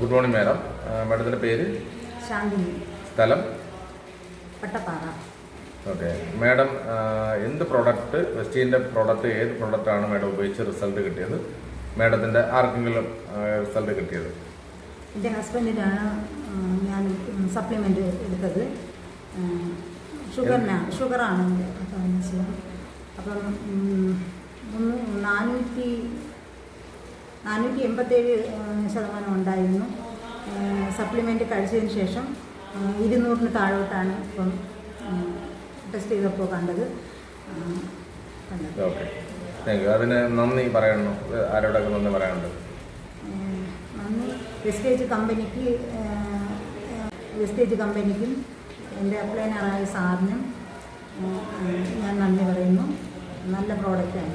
Good morning madam മാഡത്തിന്റെ പേര്? ശാന്തിനി. സ്ഥലം? ഓക്കെ മാഡം എന്ത് പ്രോഡക്റ്റ് വെസ്റ്റീന്റെ പ്രോഡക്റ്റ് ഏത് പ്രോഡക്റ്റാണ് മാഡം ഉപയോഗിച്ച് റിസൾട്ട് കിട്ടിയത്? മാഡത്തിന്റെ ആർക്കെങ്കിലും റിസൾട്ട് കിട്ടിയത്? എന്റെ ഹസ്ബൻഡിനാണ് ഞാൻ സപ്ലിമെന്റ് എടുത്തത്. ഷുഗറിനാണ് ഷുഗറാണ് അപ്പം നാനൂറ്റി എൺപത്തേഴ് ശതമാനം ഉണ്ടായിരുന്നു. സപ്ലിമെന്റ് കഴിച്ചതിന് ശേഷം ഇരുന്നൂറിന് താഴോട്ടാണ് ഇപ്പം ടെസ്റ്റ് ചെയ്തപ്പോൾ കണ്ടത്. ഓക്കെ. Thank you. അതിന് നന്ദി പറയണം? ആരോടൊക്കെ നന്ദി പറയാനുണ്ട്? ഏഹ് നന്ദി. വെസ്റ്റേജ് കമ്പനിക്ക് വെസ്റ്റേജ് കമ്പനിക്കും എന്റെ അപ്ലൈനറായ സാറിനും ഞാൻ നന്ദി പറയുന്നു. നല്ല പ്രോഡക്റ്റാണ്